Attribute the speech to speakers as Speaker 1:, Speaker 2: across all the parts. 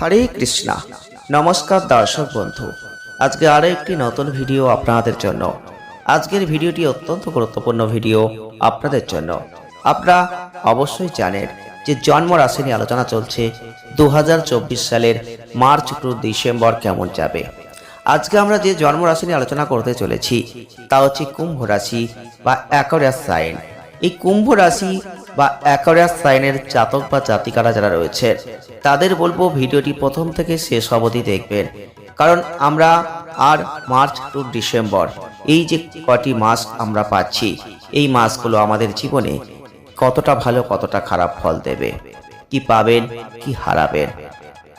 Speaker 1: হরে কৃষ্ণা। নমস্কার দর্শক বন্ধু। আজকে আরও একটি নতুন ভিডিও আপনাদের জন্য। আজকের ভিডিওটি অত্যন্ত গুরুত্বপূর্ণ ভিডিও আপনাদের জন্য। আপনারা অবশ্যই জানেন যে জন্ম রাশি নিয়ে আলোচনা চলছে দু হাজার চব্বিশ সালের মার্চ টু ডিসেম্বর কেমন যাবে। আজকে আমরা যে জন্ম রাশি নিয়ে আলোচনা করতে চলেছি, তা হচ্ছে কুম্ভ রাশি বা অ্যাকোরিয়াস সাইন। এই কুম্ভ রাশি বা অ্যাকোরিয়াস সাইনের জাতক বা জাতিকারা যারা রয়েছে, তাদের বলব ভিডিওটি প্রথম থেকে শেষ অবধি দেখবেন। কারণ আমরা আর মার্চ টু ডিসেম্বর এই যে কটি মাস আমরা পাচ্ছি, এই মাসগুলো আমাদের জীবনে কতটা ভালো, কতটা খারাপ ফল দেবে। কি পাবেন, কি হারাবেন,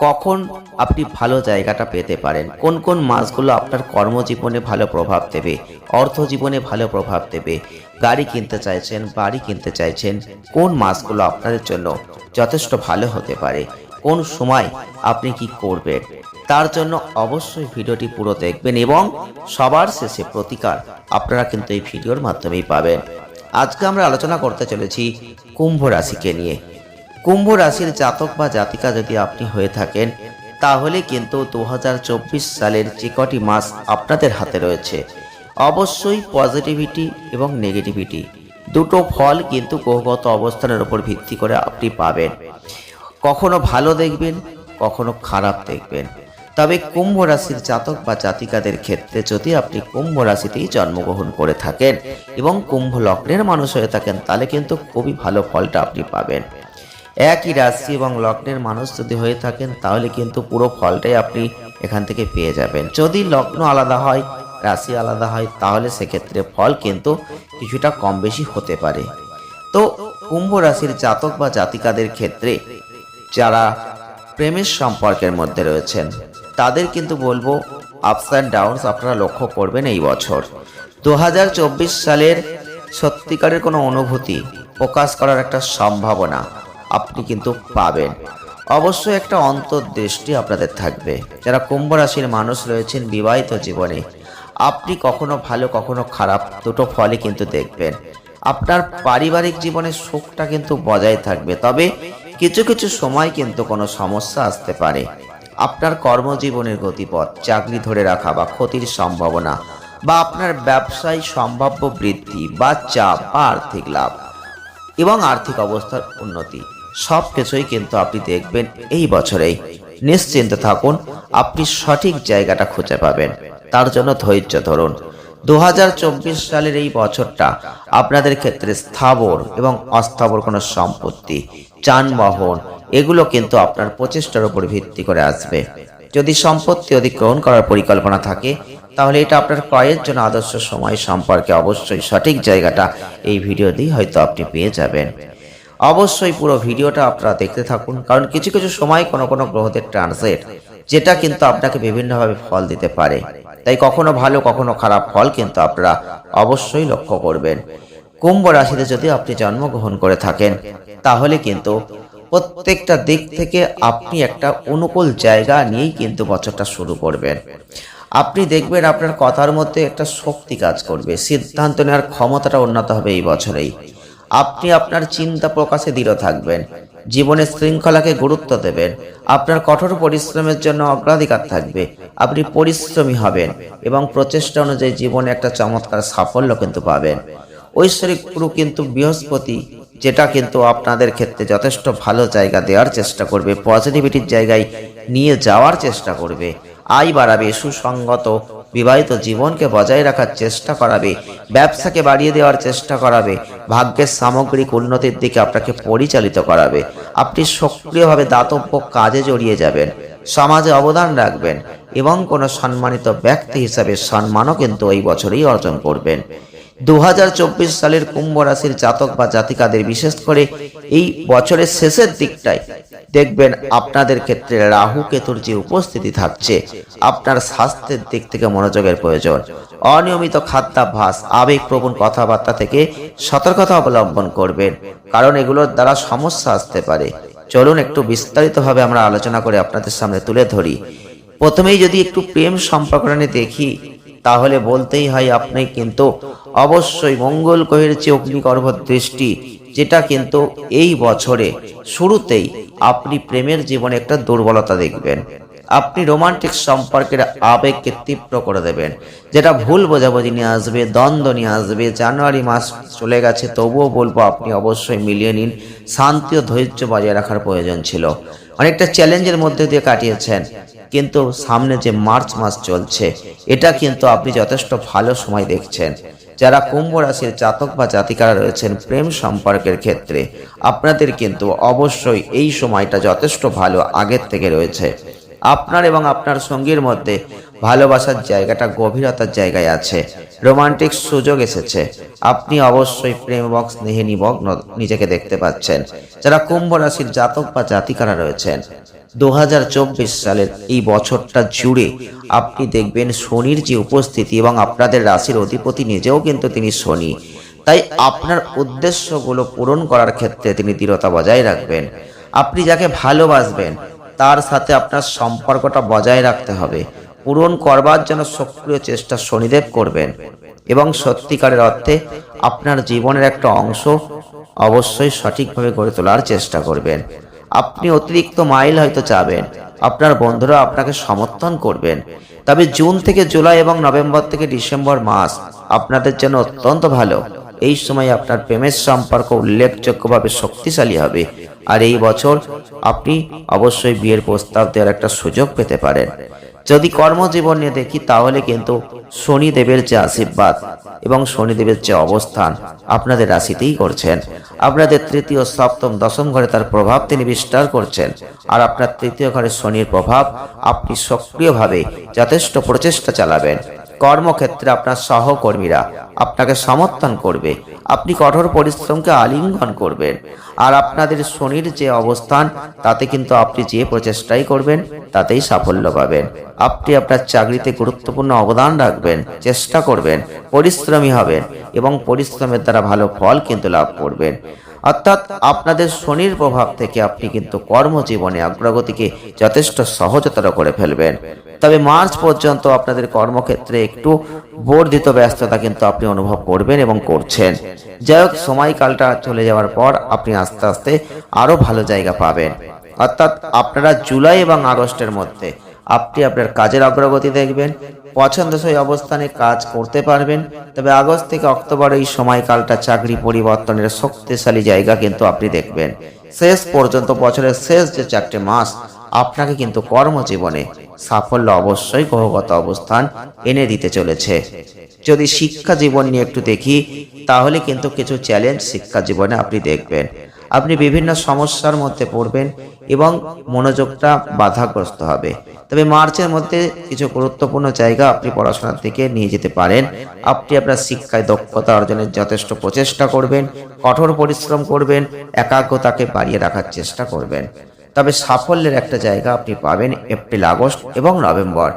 Speaker 1: কখন আপনি ভালো জায়গাটা পেতে পারেন, কোন কোন মাসগুলো আপনার কর্মজীবনে ভালো প্রভাব দেবে অর্থ জীবনে ভালো প্রভাব দেবে গাড়ি কিনতে চাইছেন, বাড়ি কিনতে চাইছেন, কোন মাসগুলো আপনাদের জন্য যথেষ্ট ভালো হতে পারে, কোন সময় আপনি কি করবেন, তার জন্য অবশ্যই ভিডিওটি পুরো দেখবেন এবং সবার শেষে প্রতিকার আপনারা কিন্তু এই ভিডিওর মাধ্যমেই পাবেন। আজকে আমরা আলোচনা করতে চলেছি কুম্ভ রাশিকে নিয়ে। কুম্ভ রাশির জাতক বা জাতিকা যদি আপনি হয়ে থাকেন, তাহলে কিন্তু দু হাজার চব্বিশ সালের যে কটি মাস আপনাদের হাতে রয়েছে অবশ্যই পজিটিভিটি এবং নেগেটিভিটি দুটো ফল কিন্তু গ্রহগত অবস্থানের উপর ভিত্তি করে আপনি পাবেন। কখনো ভালো দেখবেন, কখনো খারাপ দেখবেন। তবে কুম্ভ রাশির জাতক বা জাতিকাদের ক্ষেত্রে যদি আপনি কুম্ভ রাশিতেই জন্মগ্রহণ করে থাকেন এবং কুম্ভ লগ্নের মানুষ হয়ে থাকেন, তাহলে কিন্তু খুবই ভালো ফলটা আপনি পাবেন। একই রাশি এবং লগ্নের মানুষ যদি হয়ে থাকেন, তাহলে কিন্তু পুরো ফলটাই আপনি এখান থেকে পেয়ে যাবেন। যদি লগ্ন আলাদা হয় রাশি আলাদা হয়, তাহলে সেক্ষেত্রে ফল কিন্তু কিছুটা কম বেশি হতে পারে। তো কুম্ভ রাশির জাতক বা জাতিকাদের ক্ষেত্রে যারা প্রেমের সম্পর্কের মধ্যে রয়েছেন, তাদের কিন্তু বলব আপস অ্যান্ড ডাউনস আপনারা লক্ষ্য করবেন এই বছর। দু হাজার চব্বিশ সালের সত্যিকারের কোনো অনুভূতি প্রকাশ করার একটা সম্ভাবনা আপনি কিন্তু পাবেন। অবশ্যই একটা অন্তর্দৃষ্টি আপনাদের থাকবে। যারা কুম্ভ রাশির মানুষ রয়েছেন, বিবাহিত জীবনে আপনি কখনো ভালো, কখনো খারাপ, দুটো ফলই কিন্তু দেখবেন। আপনার পারিবারিক জীবনের সুখটা কিন্তু বজায় থাকবে, তবে কিছু কিছু সময় কিন্তু কোনো সমস্যা আসতে পারে। আপনার কর্মজীবনের গতিপথ, চাকরি ধরে রাখা বা ক্ষতির সম্ভাবনা, বা আপনার ব্যবসায় সম্ভাব্য বৃদ্ধি বা চাপ বা আর্থিক লাভ এবং আর্থিক অবস্থার উন্নতি সব কিছুই কিন্তু আপনি দেখবেন এই বছরেই। নিশ্চিন্ত থাকুন, আপনি সঠিক জায়গাটা খুঁজে পাবেন। তার জন্য ধৈর্য ধরুন। দু হাজার চব্বিশ সালের এই বছরটা আপনাদের ক্ষেত্রে স্থাবর এবং অস্থাবর কোনো সম্পত্তি, যানবাহন, এগুলো কিন্তু আপনার প্রচেষ্টার উপর ভিত্তি করে আসবে। যদি সম্পত্তি অধিগ্রহণ করার পরিকল্পনা থাকে, তাহলে এটা আপনার ক্রয়ের জন্য আদর্শ সময় সম্পর্কে অবশ্যই সঠিক জায়গাটা এই ভিডিও দিয়ে হয়তো আপনি পেয়ে যাবেন। অবশ্যই পুরো ভিডিওটা আপনারা দেখতে থাকুন, কারণ কিছু কিছু সময় কোনো কোনো গ্রহদের ট্রানজিট যেটা কিন্তু আপনাকে বিভিন্নভাবে ফল দিতে পারে। তাই কখনো ভালো, কখনো খারাপ ফল কিন্তু আপনারা অবশ্যই লক্ষ্য করবেন। কুম্ভ রাশিতে যদি আপনি জন্মগ্রহণ করে থাকেন, তাহলে কিন্তু প্রত্যেকটা দিক থেকে আপনি একটা অনুকূল জায়গা নিয়েই কিন্তু বছরটা শুরু করবেন। আপনি দেখবেন আপনার কথার মধ্যে একটা শক্তি কাজ করবে, সিদ্ধান্ত নেওয়ার ক্ষমতাটা উন্নত হবে এই বছরেই। আপনি আপনার চিন্তা প্রকাশে দৃঢ় থাকবেন। জীবনের শৃঙ্খলাকে গুরুত্ব দেবেন। আপনার কঠোর পরিশ্রমের জন্য অগ্রাধিকার থাকবে। আপনি পরিশ্রমী হবেন এবং প্রচেষ্টা অনুযায়ী জীবনে একটা চমৎকার সাফল্য কিন্তু পাবেন। ঐশ্বরিক গুরু কিন্তু বৃহস্পতি, যেটা কিন্তু আপনাদের ক্ষেত্রে যথেষ্ট ভালো জায়গা দেওয়ার চেষ্টা করবে পজিটিভিটির জায়গায় নিয়ে যাওয়ার চেষ্টা করবে। আয় বাড়াবে, সুসংগত বিবাহিত জীবনকে বজায় রাখার চেষ্টা করাবে, ব্যবসাকে বাড়িয়ে দেওয়ার চেষ্টা করাবে, ভাগ্যের সামগ্রিক উন্নতির দিকে আপনাকে পরিচালিত করাবে। আপনি সক্রিয়ভাবে দাতব্য কাজে জড়িয়ে যাবেন, সমাজে অবদান রাখবেন এবং কোনো সম্মানিত ব্যক্তি হিসাবে সম্মানও কিন্তু এই বছরেই অর্জন করবেন। দু হাজার চব্বিশ সালের কুম্ভ রাশির জাতক বা জাতিকাদের বিশেষ করে এই বছরের শেষের দিকটায় দেখবেন আপনাদের ক্ষেত্রে রাহু কেতুর যে উপস্থিতি থাকছে, আপনার স্বাস্থ্যের দিক থেকে মনোযোগের প্রয়োজন। অনিয়মিত খাদ্যাভ্যাস, আবেগপ্রবণ কথাবার্তা থেকে সতর্কতা অবলম্বন করবেন, কারণ এগুলোর দ্বারা সমস্যা আসতে পারে। চলুন একটু বিস্তারিতভাবে আমরা আলোচনা করে আপনাদের সামনে তুলে ধরি। প্রথমেই যদি একটু প্রেম সম্পর্ক দেখি তাহলে বলতেই হয় আপনি কিন্তু অবশ্যই মঙ্গল গ্রহের যে অগ্নিগর্ভ দৃষ্টি, যেটা কিন্তু এই বছরে শুরুতেই আপনি প্রেমের জীবনে একটা দুর্বলতা দেখবেন। আপনি রোমান্টিক সম্পর্কের আবেগকে তীব্র করে দেবেন, যেটা ভুল বোঝাবুঝি নিয়ে আসবে, দ্বন্দ্ব নিয়ে আসবে, জানুয়ারি মাস চলে গেছে, তবুও বলব আপনি অবশ্যই মিলিয়ে নিন, শান্তি ও ধৈর্য বজায় রাখার প্রয়োজন ছিল। অনেকটা চ্যালেঞ্জের মধ্যে দিয়ে কাটিয়েছেন। কিন্তু সামনে যে মার্চ মাস চলছে, এটা কিন্তু আপনি যথেষ্ট ভালো সময় দেখছেন। যারা কুম্ভ রাশির জাতক বা জাতিকারা রয়েছেন প্রেম সম্পর্কের ক্ষেত্রে, আপনাদের কিন্তু অবশ্যই এই সময়টা যথেষ্ট ভালো আগের থেকে রয়েছে। আপনার এবং আপনার সঙ্গীর মধ্যে ভালোবাসার জায়গাটা গভীরতার জায়গায় আছে। রোমান্টিক সুযোগ এসেছে। আপনি অবশ্যই প্রেম এবং স্নেহে নিমগ্ন নিজেকে দেখতে পাচ্ছেন। যারা কুম্ভ রাশির জাতক বা জাতিকারা রয়েছেন দু হাজার চব্বিশ সালের এই বছরটা জুড়ে আপনি দেখবেন শনির যে উপস্থিতি এবং আপনাদের রাশির অধিপতি নিজেও কিন্তু তিনি শনি। তাই আপনার উদ্দেশ্যগুলো পূরণ করার ক্ষেত্রে তিনি দৃঢ়তা বজায় রাখবেন। আপনি যাকে ভালোবাসবেন, তার সাথে আপনার সম্পর্কটা বজায় রাখতে হবে। পূরণ করবার জন্য সক্রিয় চেষ্টা শনিদেব করবেন। এবং সত্যিকারের অর্থে আপনার জীবনের একটা অংশ অবশ্যই সঠিকভাবে গড়ে তোলার চেষ্টা করবেন। আপনি অতিরিক্ত মাইল হয়তো চাবেন আপনার বন্ধুরা আপনাকে সমর্থন করবেন। তবে জুন থেকে জুলাই এবং নভেম্বর থেকে ডিসেম্বর মাস আপনাদের জন্য অত্যন্ত ভালো। এই সময় আপনার প্রেমের সম্পর্ক উল্লেখযোগ্যভাবে শক্তিশালী হবে। আর এই বছর আপনি অবশ্যই বিয়ের প্রস্তাব দেওয়ার একটা সুযোগ পেতে পারেন। যদি কর্মজীবন নিয়ে দেখি, তাহলে কিন্তু শনিদেবের যে আশীর্বাদ এবং শনিদেবের যে অবস্থান আপনাদের রাশিতেই করছেন। আপনাদের তৃতীয়, সপ্তম, দশম ঘরে তার প্রভাব তিনি বিস্তার করছেন। আর আপনার তৃতীয় ঘরে শনির প্রভাব আপনি সক্রিয়ভাবে যথেষ্ট প্রচেষ্টা চালাবেন। কর্মক্ষেত্রে আপনার সহকর্মীরা আপনাকে সমর্থন করবে। আপনি কঠোর পরিশ্রমকে আলিঙ্গন করবেন। আর আপনাদের শনির যে অবস্থান, তাতে কিন্তু আপনি যে প্রচেষ্টাই করবেন, তাতেই সাফল্য পাবেন। আপনি আপনার চাকরিতে গুরুত্বপূর্ণ অবদান রাখবেন, চেষ্টা করবেন, পরিশ্রমী হবেন এবং পরিশ্রমের দ্বারা ভালো ফল কিন্তু লাভ করবেন। অর্থাৎ আপনাদের শনির প্রভাব থেকে আপনি কিন্তু কর্মজীবনে অগ্রগতিকে যথেষ্ট সহজতর করে ফেলবেন। তবে মার্চ পর্যন্ত আপনাদের কর্মক্ষেত্রে একটু বর্ধিত ব্যস্ততা কিন্তু আপনি অনুভব করবেন এবং করছেন। যাই হোক, সময়কালটা চলে যাওয়ার পর আপনি আস্তে আস্তে আরও ভালো জায়গা পাবেন। অর্থাৎ আপনারা জুলাই এবং আগস্টের মধ্যে আপনি আপনার কাজের অগ্রগতি দেখবেন, পছন্দসই অবস্থানে কাজ করতে পারবেন। তবে আগস্ট থেকে অক্টোবর এই সময়কালটা চাকরি পরিবর্তনের শক্তিশালী জায়গা কিন্তু আপনি দেখবেন। শেষ পর্যন্ত বছরের শেষ যে চারটে মাস আপনাকে কিন্তু কর্মজীবনে সাফল্য অবশ্যই গ্রহগত অবস্থান এনে দিতে চলেছে। যদি শিক্ষা জীবন নিয়ে একটু দেখি, তাহলে কিন্তু কিছু চ্যালেঞ্জ শিক্ষা জীবনে আপনি দেখবেন। আপনি বিভিন্ন সমস্যার মধ্যে পড়বেন এবং মনোযোগটা বাধাগ্রস্ত হবে। তবে মার্চের মধ্যে কিছু গুরুত্বপূর্ণ জায়গা আপনি পড়াশোনার দিকে নিয়ে যেতে পারেন। আপনি আপনার শিক্ষায় দক্ষতা অর্জনের যথেষ্ট প্রচেষ্টা করবেন, কঠোর পরিশ্রম করবেন, একাগ্রতাকে বাড়িয়ে রাখার চেষ্টা করবেন। তবে সাফল্যের একটা জায়গা আপনি পাবেন এপ্রিল, আগস্ট এবং নভেম্বর।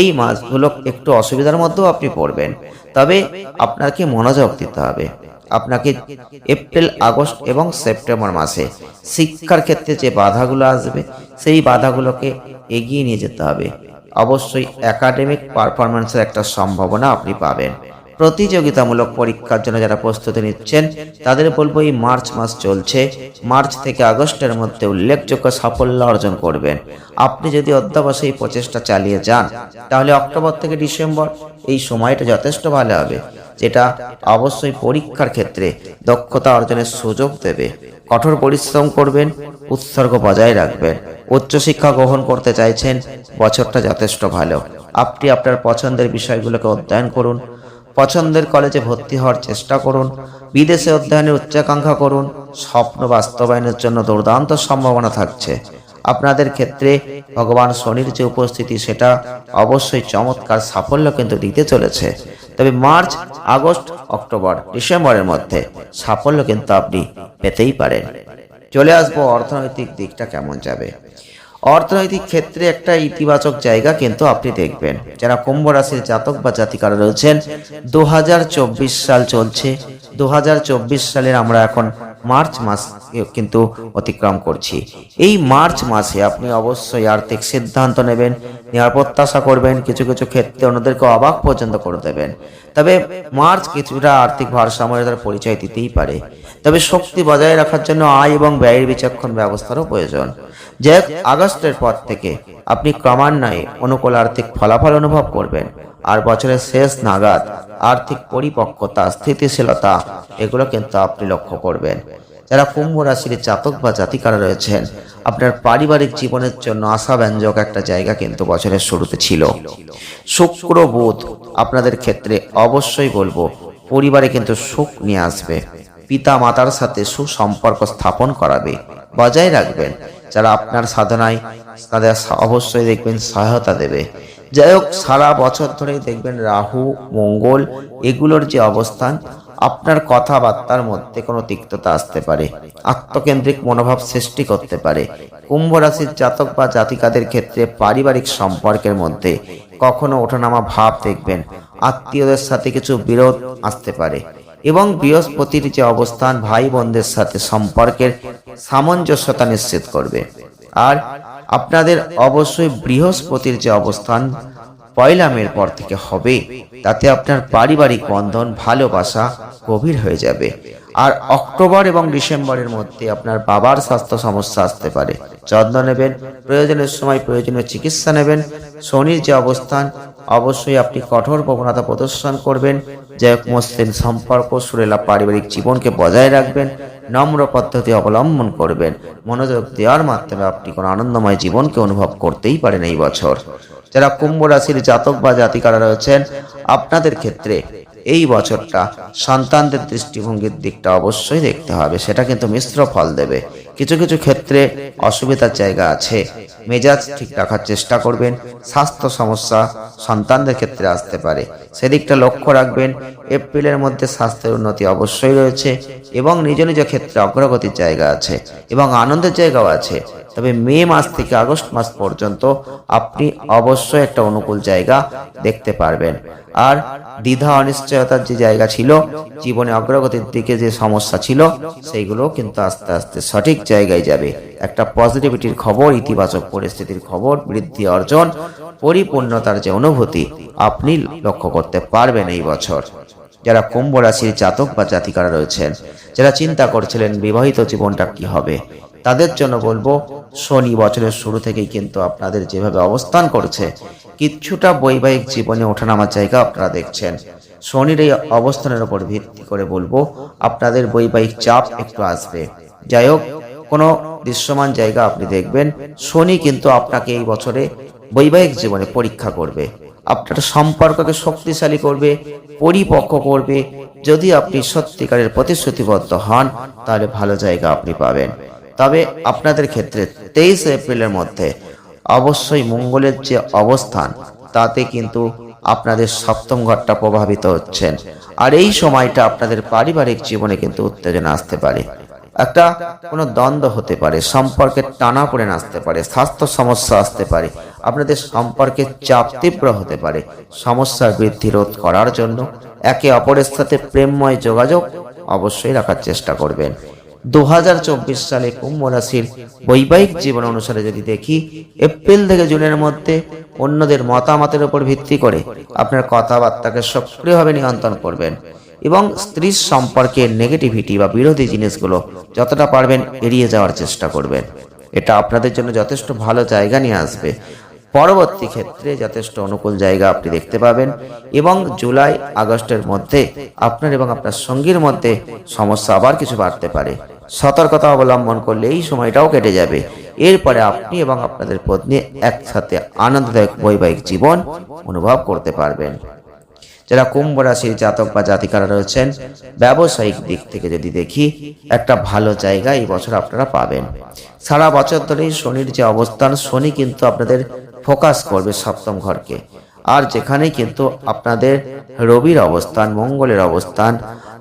Speaker 1: এই মাসগুলো একটু অসুবিধার মধ্যেও আপনি পড়বেন। তবে আপনাকে মনোযোগ দিতে হবে। আপনাকে এপ্রিল, আগস্ট এবং সেপ্টেম্বর মাসে শিক্ষার ক্ষেত্রে যে বাধাগুলো আসবে, সেই বাধাগুলোকে এগিয়ে নিয়ে যেতে হবে। অবশ্যই একাডেমিক পারফরমেন্সের একটা সম্ভাবনা আপনি পাবেন। প্রতিযোগিতামূলক পরীক্ষার জন্য যারা প্রস্তুতি নিচ্ছেন, তাদের বলব এই মার্চ মাস চলছে। মার্চ থেকে আগস্টের মধ্যে উল্লেখযোগ্য সাফল্য অর্জন করবেন। আপনি যদি অধ্যাবসায় এই প্রচেষ্টা চালিয়ে যান, তাহলে অক্টোবর থেকে ডিসেম্বর এই সময়টা যথেষ্ট ভালো হবে, যেটা অবশ্যই পরীক্ষার ক্ষেত্রে দক্ষতা অর্জনের সুযোগ দেবে। কঠোর পরিশ্রম করবেন, উৎসর্গ বজায় রাখবেন। উচ্চশিক্ষা গ্রহণ করতে চাইছেন, বছরটা যথেষ্ট ভালো। আপনি আপনার পছন্দের বিষয়গুলোকে অধ্যয়ন করুন। পছন্দের কলেজে ভর্তি হওয়ার চেষ্টা করুন, বিদেশে অধ্যয়নের উচ্চাকাঙ্ক্ষা করুন, স্বপ্ন বাস্তবায়নের জন্য দুর্দান্ত সম্ভাবনা থাকছে। আপনাদের ক্ষেত্রে ভগবান শনির যে উপস্থিতি, সেটা অবশ্যই চমৎকার সাফল্য কিন্তু দিতে চলেছে। তবে মার্চ, আগস্ট, অক্টোবর, ডিসেম্বরের মধ্যে সাফল্য কিন্তু আপনি পেতেই পারেন। চলে আসব অর্থনৈতিক দিকটা কেমন যাবে? অর্থনৈতিক ক্ষেত্রে একটা ইতিবাচক জায়গা কিন্তু আপনি দেখবেন। যারা কুম্ভ রাশির জাতক বা জাতিকারা রয়েছেন দু হাজার চব্বিশ সাল চলছে। দু হাজার চব্বিশ সালের আমরা এখন মার্চ মাস কিন্তু অতিক্রম করছি। এই মার্চ মাসে আপনি অবশ্যই আর্থিক সিদ্ধান্ত নেবেন নেওয়ার প্রত্যাশা করবেন, কিছু কিছু ক্ষেত্রে অন্যদেরকে অবাক পর্যন্ত করে দেবেন। তবে মার্চ কিছুটা আর্থিক ভারসাম্যতার পরিচয় দিতেই পারে। তবে শক্তি বজায় রাখার জন্য আয় এবং ব্যয়ের বিচক্ষণ ব্যবস্থারও প্রয়োজন। যে আগস্টের পর থেকে আপনি ক্রমান্বয়ে অনুকূল আর্থিক ফলাফল অনুভব করবেন। আর বছরের শেষ নাগাদ আর্থিক পরিপক্কতা, স্থিতিশীলতা, এগুলো কিন্তু আপনি লক্ষ্য করবেন। যারা কুম্ভ রাশির জাতক বা জাতিকারা রয়েছেন, আপনার পারিবারিক জীবনের জন্য আশাব্যঞ্জক একটা জায়গা কিন্তু বছরের শুরুতে ছিল। শুক্র বুধ, আপনাদের ক্ষেত্রে অবশ্যই বলব, পরিবারে কিন্তু সুখ নিয়ে আসবে। পিতা মাতার সাথে সুসম্পর্ক স্থাপন করাবে। বজায় রাখবেন, যারা আপনার সাধনায়, তাদের অবশ্যই দেখবেন সহায়তা দেবে। যাই হোক, সারা বছর ধরেই দেখবেন রাহু, মঙ্গল, এগুলোর যে অবস্থান আপনার কথাবার্তার মধ্যে কোনো তিক্ততা আসতে পারে, আত্মকেন্দ্রিক মনোভাব সৃষ্টি করতে পারে। কুম্ভ রাশির জাতক বা জাতিকাদের ক্ষেত্রে পারিবারিক সম্পর্কের মধ্যে কখনো ওঠানামা ভাব দেখবেন, আত্মীয়দের সাথে কিছু বিরোধ আসতে পারে এবং বৃহস্পতির যে অবস্থান ভাই বোনদের সাথে সম্পর্কের সামঞ্জস্যতা নিশ্চিত করবে। আর আপনাদের অবশ্যই বৃহস্পতির যে অবস্থান পয়লা মের পর থেকে হবে। তাতে আপনার পারিবারিক বন্ধন, ভালোবাসা গভীর হয়ে যাবে। আর অক্টোবর এবং ডিসেম্বরের মধ্যে আপনার বাবার স্বাস্থ্য সমস্যা আসতে পারে। যত্ন নেবেন, প্রয়োজনের সময় প্রয়োজনীয় চিকিৎসা নেবেন। শনির যে অবস্থান, অবশ্যই আপনি কঠোর প্রবণতা প্রদর্শন করবেন। যে মসৃণ সম্পর্ক, সুরেলা পারিবারিক জীবনকে বজায় রাখবেন। নম্র পদ্ধতি অবলম্বন করবেন। মনোযোগ দেওয়ার মাধ্যমে আপনি কোনো আনন্দময় জীবনকে অনুভব করতেই পারেন এই বছর। যারা কুম্ভ রাশির জাতক বা জাতিকারা রয়েছেন, আপনাদের ক্ষেত্রে এই বছরটা সন্তানদের দৃষ্টিভঙ্গির দিকটা অবশ্যই দেখতে হবে। সেটা কিন্তু মিশ্র ফল দেবে। কিছু কিছু ক্ষেত্রে অসুবিধার জায়গা আছে। মেজাজ ঠিক রাখার চেষ্টা করবেন। স্বাস্থ্য সমস্যা সন্তানদের ক্ষেত্রে আসতে পারে। সেদিকটা লক্ষ্য রাখবেন। এপ্রিলের মধ্যে স্বাস্থ্যের উন্নতি অবশ্যই রয়েছে এবং নিজ নিজ ক্ষেত্রে অগ্রগতির জায়গা আছে এবং আনন্দের জায়গাও আছে। তবে মে মাস থেকে আগস্ট মাস পর্যন্ত আপনি অবশ্যই একটা অনুকূল জায়গা দেখতে পারবেন। আর দ্বিধা অনিশ্চয়তার যে জায়গা ছিল, জীবনে অগ্রগতির দিকে যে সমস্যা ছিল সেইগুলো কিন্তু আস্তে আস্তে সঠিক জায়গায় যাবে। একটা পজিটিভিটির খবর, ইতিবাচক পরিস্থিতির খবর, বৃদ্ধি, অর্জন, পরিপূর্ণতার যে অনুভূতি, আপনি লক্ষ্য করতে পারবেন এই বছর। যারা কুম্ভ রাশির জাতক বা জাতিকারা রয়েছেন, যারা চিন্তা করছিলেন বিবাহিত জীবনটা কি হবে তাদের জন্য বলব, শনি বছরের শুরু থেকেই কিন্তু আপনাদের যেভাবে অবস্থান করছে, কিছুটা বৈবাহিক জীবনে ওঠানামার জায়গা আপনারা দেখছেন। শনির এই অবস্থানের উপর ভিত্তি করে বলব, আপনাদের বৈবাহিক চাপ একটু আসবে। যাই হোক, কোনো দৃশ্যমান জায়গা আপনি দেখবেন, শনি কিন্তু আপনাকে এই বছরে বৈবাহিক জীবনে পরীক্ষা করবে। আপনার সম্পর্ককে শক্তিশালী করবে, পরিপক্ক করবে। যদি আপনি সত্যিকারের প্রতিশ্রুতিবদ্ধ হন, তাহলে ভালো জায়গা আপনি পাবেন। তবে আপনাদের ক্ষেত্রে তেইশে এপ্রিলের মধ্যে অবশ্যই মঙ্গলের যে অবস্থান, তাতে কিন্তু আপনাদের সপ্তম ঘরটা প্রভাবিত হচ্ছেন। আর এই সময়টা আপনাদের পারিবারিক জীবনে কিন্তু উত্তেজনা আসতে পারে। একটা কোনো দ্বন্দ্ব হতে পারে সম্পর্কের টানা পড়ে আসতে পারে, স্বাস্থ্য সমস্যা আসতে পারে, আপনাদের সম্পর্কের চাপ তীব্র হতে পারে সমস্যার বৃদ্ধি রোধ করার জন্য একে অপরের সাথে প্রেমময় যোগাযোগ অবশ্যই রাখার চেষ্টা করবেন। দু হাজার চব্বিশ সালে কুম্ভ রাশির বৈবাহিক জীবন অনুসারে যদি দেখি, এপ্রিল থেকে জুনের মধ্যে অন্যদের মতামতের উপর ভিত্তি করে আপনার কথাবার্তাকে সক্রিয়ভাবে নিয়ন্ত্রণ করবেন এবং স্ত্রীর সম্পর্কে নেগেটিভিটি বা বিরোধী জিনিসগুলো যতটা পারবেন এড়িয়ে যাওয়ার চেষ্টা করবেন। এটা আপনাদের জন্য যথেষ্ট ভালো জায়গা নিয়ে আসবে। পরবর্তী ক্ষেত্রে যথেষ্ট অনুকূল জায়গা আপনি দেখতে পাবেন এবং জুলাই, আগস্টের মধ্যে আপনার এবং আপনার সঙ্গীর মধ্যে সমস্যা আবার কিছু বাড়তে পারে। সতর্কতা অবলম্বন করলে এই সময়টাও কেটে যাবে। এরপরে আপনি এবং আপনাদের পত্নী একসাথে আনন্দদায়ক বৈবাহিক জীবন অনুভব করতে পারবেন। যারা কুম্ভ রাশির জাতক বা জাতিকারা রয়েছেন, ব্যবসায়িক দিক থেকে যদি দেখি, একটা ভালো জায়গা এই বছর আপনারা পাবেন। সারা বছর ধরেই শনির যে অবস্থান, শনি কিন্তু আপনাদের ফোকাস করবে সপ্তম ঘরকে। আর যেখানে কিন্তু আপনাদের রবির অবস্থান, মঙ্গলের অবস্থান,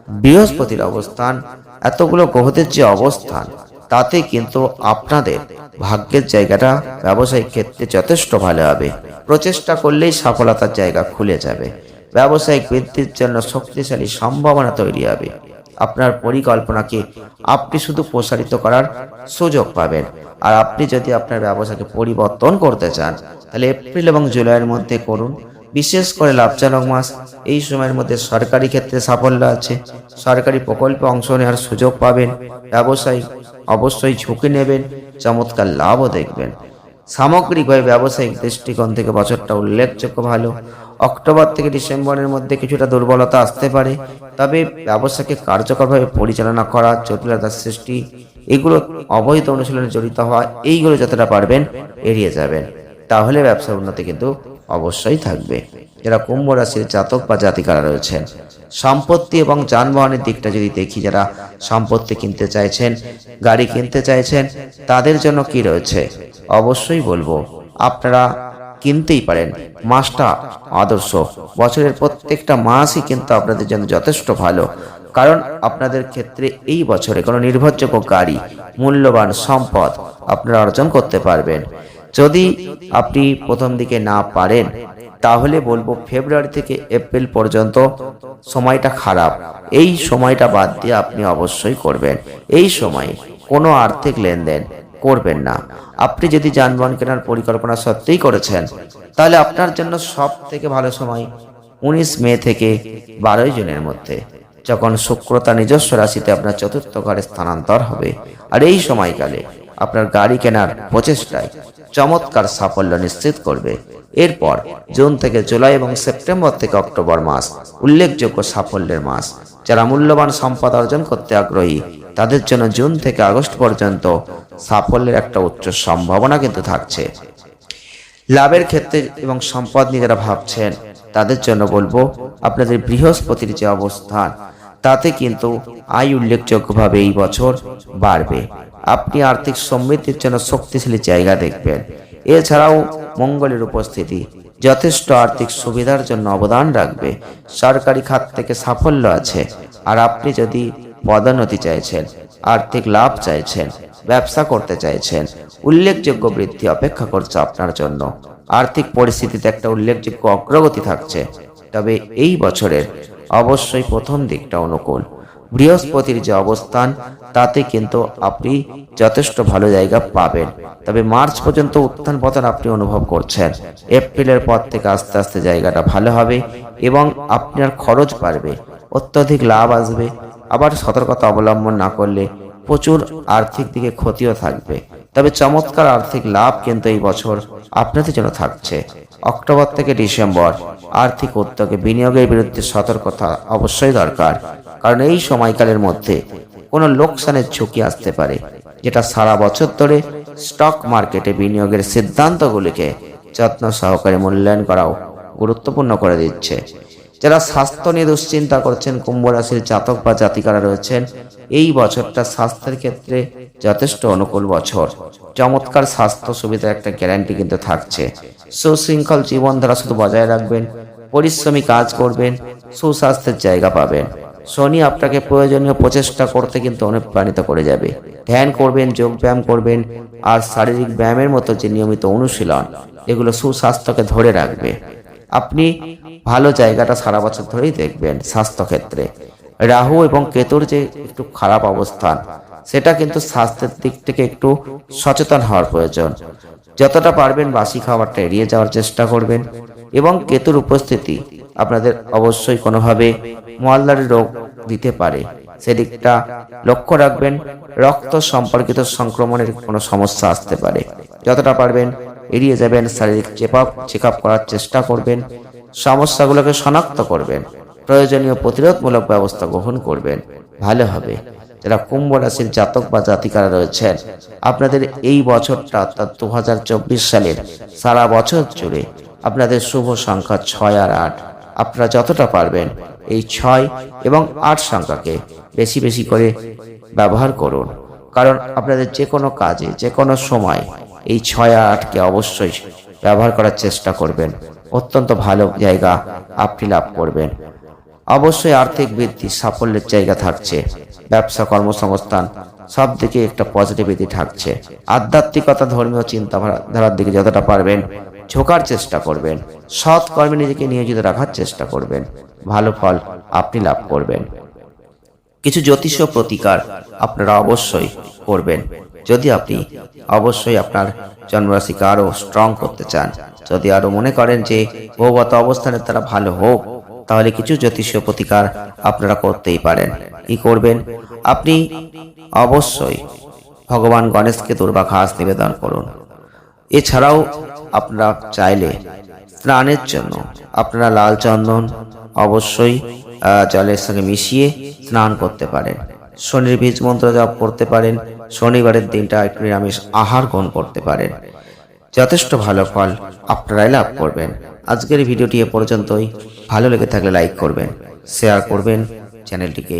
Speaker 1: বৃহস্পতির অবস্থান, এতগুলো গ্রহদের যে অবস্থান, তাতে কিন্তু আপনাদের ভাগ্যের জায়গাটা ব্যবসায়িক ক্ষেত্রে যথেষ্ট ভালো হবে। প্রচেষ্টা করলেই সফলতার জায়গা খুলে যাবে। ব্যবসায়িক বৃদ্ধির জন্য শক্তিশালী সম্ভাবনা তৈরি হবে। আপনার পরিকল্পনাকে আপনি শুধু প্রসারিত করার সুযোগ পাবেন। আর আপনি যদি আপনার ব্যবসাকে পরিবর্তন করতে চান, তাহলে এপ্রিল এবং জুলাইয়ের মধ্যে করুন। বিশেষ করে লাভজনক মাস, এই সময়ের মধ্যে সরকারি ক্ষেত্রে সাফল্য আছে। সরকারি প্রকল্পে অংশ নেওয়ার সুযোগ পাবেন। ব্যবসায়ী অবশ্যই ঝুঁকি নেবেন, চমৎকার লাভও দেখবেন। সামগ্রিকভাবে ব্যবসায়িক দৃষ্টিকোণ থেকে বছরটা উল্লেখযোগ্য ভালো। অক্টোবর থেকে ডিসেম্বরের মধ্যে কিছুটা দুর্বলতা আসতে পারে, তবে ব্যবসাকে কার্যকরভাবে পরিচালনা করা, জটিলতার সৃষ্টি, এগুলো অবৈধ অনুশীলনে জড়িত হওয়া, এইগুলো যতটা পারবেন এড়িয়ে যাবেন। তাহলে ব্যবসার উন্নতি কিন্তু অবশ্যই থাকবে। যারা কুম্ভ রাশির জাতক বা জাতিকারা রয়েছেন সম্পত্তি এবং যানবাহনের দিকটা যদি দেখি, যারা সম্পত্তি কিনতে চাইছেন, গাড়ি কিনতে চাইছেন, তাদের জন্য কি রয়েছে? অবশ্যই বলব, আপনারা কিনতেই পারেন। মাসটা আদর্শ। বছরের প্রত্যেকটা মাসই কিন্তু আপনাদের জন্য যথেষ্ট ভালো। কারণ আপনাদের ক্ষেত্রে এই বছরে কোনো নির্ভরযোগ্য গাড়ি, মূল্যবান সম্পদ আপনারা অর্জন করতে পারবেন। যদি আপনি প্রথম দিকে না পারেন তাহলে বলব ফেব্রুয়ারি থেকে এপ্রিল পর্যন্ত সময়টা খারাপ। এই সময়টা বাদ দিয়ে আপনি অবশ্যই করবেন। এই সময়ে কোনো আর্থিক লেনদেন করবেন না। আপনি যদি যানবাহন কেনার পরিকল্পনা সত্যিই করেছেন, তাহলে আপনার জন্য সব থেকে ভালো সময় উনিশ মে থেকে বারোই জুনের মধ্যে, যখন শুক্র তার নিজস্ব রাশিতে আপনার চতুর্থ ঘরে স্থানান্তর হবে। আর এই সময়কালে আপনার গাড়ি কেনার প্রচেষ্টায় চমৎকার সাফল্য নিশ্চিত করবে। এরপর জুন থেকে জুলাই এবং সেপ্টেম্বর থেকে অক্টোবর মাস উল্লেখযোগ্য সাফল্যের মাস। যারা মূল্যবান সম্পদ অর্জন করতে আগ্রহী, তাদের জন্য জুন থেকে আগস্ট পর্যন্ত সাফল্যের একটা উচ্চ সম্ভাবনা কিন্তু থাকছে। লাভের ক্ষেত্রে এবং সম্পদ নিয়ে যারা ভাবছেন, তাদের জন্য বলব, আপনাদের বৃহস্পতির যে অবস্থান তাতে কিন্তু আয় উল্লেখযোগ্যভাবে এই বছর বাড়বে। আপনি আর্থিক সমৃদ্ধির জন্য শক্তিশালী জায়গা দেখবেন। এছাড়াও মঙ্গলের উপস্থিতি যথেষ্ট আর্থিক সুবিধার জন্য অবদান রাখবে। সরকারি খাত থেকে সাফল্য আছে। আর আপনি যদি পদোন্নতি চাইছেন, আর্থিক লাভ চাইছেন, ব্যবসা করতে চাইছেন, উল্লেখযোগ্য বৃদ্ধি অপেক্ষা করছে আপনার জন্য। আর্থিক পরিস্থিতিতে একটা উল্লেখযোগ্য অগ্রগতি থাকছে। তবে এই বছরের অবশ্যই প্রথম দিকটা অনুকূল। বৃহস্পতির যে অবস্থান, তাতে কিন্তু আপনি যথেষ্ট ভালো জায়গা পাবেন। তবে মার্চ পর্যন্ত উত্থান পতন আপনি অনুভব করছেন। এপ্রিলের পর থেকে আস্তে আস্তে জায়গাটা ভালো হবে এবং আপনার খরচ বাড়বে, অত্যধিক লাভ আসবে। আবার সতর্কতা অবলম্বন না করলে প্রচুর আর্থিক দিকে ক্ষতিও থাকবে। তবে চমৎকার আর্থিক লাভ কিন্তু এই বছর আপনাদের জন্য থাকছে। অক্টোবর থেকে ডিসেম্বর আর্থিক উদ্যোগে বিনিয়োগের বিরুদ্ধে সতর্কতা অবশ্যই দরকার। কারণ এই সময়কালের মধ্যে কোনো লোকসানের ঝুঁকি আসতে পারে, যেটা সারা বছর ধরে স্টক মার্কেটে বিনিয়োগের সিদ্ধান্তগুলিকে যত্ন সহকারে মূল্যায়ন করাও গুরুত্বপূর্ণ করে দিচ্ছে। যারা স্বাস্থ্য নিয়ে দুশ্চিন্তা করছেন, কুম্ভ রাশির জাতক বা জাতিকারা রয়েছেন, এই বছরটা স্বাস্থ্যের ক্ষেত্রে যথেষ্ট অনুকূল বছর। চমৎকার স্বাস্থ্য সুবিধার একটা গ্যারান্টি কিন্তু থাকছে। সুশৃঙ্খল জীবনধারা শুধু বজায় রাখবেন, পরিশ্রমী কাজ করবেন, সুস্বাস্থ্যের জায়গা পাবেন। শনি আপনাকে প্রয়োজনীয় প্রচেষ্টা করতে কিন্তু অনুপ্রাণিত করে যাবে। ধ্যান করবেন যোগ ব্যায়াম করবেন, আর শারীরিক ব্যায়ামের মতো যে নিয়মিত অনুশীলন, এগুলো সুস্বাস্থ্যকে ধরে রাখবে। আপনি ভালো জায়গাটা সারা বছর ধরেই দেখবেন স্বাস্থ্য ক্ষেত্রে রাহু এবং কেতুর যে একটু খারাপ অবস্থান সেটা কিন্তু স্বাস্থ্যের দিক থেকে একটু সচেতন হওয়ার প্রয়োজন। যতটা পারবেন বাসি খাবারটা এড়িয়ে যাওয়ার চেষ্টা করবেন এবং কেতুর উপস্থিতি আপনাদের অবশ্যই কোনোভাবে মলদারি রোগ দিতে পারে। সেদিকটা লক্ষ্য রাখবেন, রক্ত সম্পর্কিত সংক্রমণের কোনো সমস্যা আসতে পারে। যতটা পারবেন এড়িয়ে যাবেন, শারীরিক চেক আপ চেক আপ করার চেষ্টা করবেন, সমস্যাগুলোকে শনাক্ত করবেন, প্রয়োজনীয় প্রতিরোধমূলক ব্যবস্থা গ্রহণ করবেন, ভালো হবে। যারা কুম্ভ রাশির জাতক বা জাতিকারা রয়েছেন, আপনাদের এই বছরটা অর্থাৎ দু সালের সারা বছর জুড়ে আপনাদের শুভ সংখ্যা ছয় আর আট। আপনারা যতটা পারবেন এই ছয় এবং আট সংখ্যাকে বেশি বেশি করে ব্যবহার করুন। কারণ আপনাদের যে কোনো কাজে, যে কোনো সময় এই ছয় আটকে অবশ্যই ব্যবহার করার চেষ্টা করবেন। অত্যন্ত ভালো জায়গা আপনি লাভ করবেন। অবশ্যই আর্থিক বৃদ্ধি সাফল্যের জায়গা থাকছে। ব্যবসা কর্মসংস্থান, সব দিকে একটা পজিটিভিটি থাকছে। আধ্যাত্মিকতা, ধর্মীয় চিন্তাধারার দিকে যতটা পারবেন, ঝোকার চেষ্টা করবেন, সৎ কর্মে নিজেকে নিয়োজিত রাখার চেষ্টা করবেন, ভালো ফল আপনি লাভ করবেন। কিছু জ্যোতিষ প্রতিকার আপনারা অবশ্যই করবেন। যদি আপনি অবশ্যই আপনার জন্মরাশিকে আরও স্ট্রং করতে চান, যদি আরও মনে করেন যে ভৌগত অবস্থানে তারা ভালো হোক, তাহলে কিছু জ্যোতিষীয় প্রতিকার আপনারা করতেই পারেন। কি করবেন? আপনি অবশ্যই ভগবান গণেশকে দুর্বা ঘাস নিবেদন করুন। এছাড়াও আপনারা চাইলে স্নানের জন্য আপনারা লাল চন্দন অবশ্যই জলের সঙ্গে মিশিয়ে স্নান করতে পারেন। শনির বীজ মন্ত্র জপ করতে পারেন। শনিবারের দিনটা একটু নিরামিষ আহার গ্রহণ করতে পারেন। যথেষ্ট ভালো ফল আপনারাই লাভ করবেন। আজকের ভিডিওটি এ পর্যন্তই। ভালো লেগে থাকলে লাইক করবেন, শেয়ার করবেন, চ্যানেলটিকে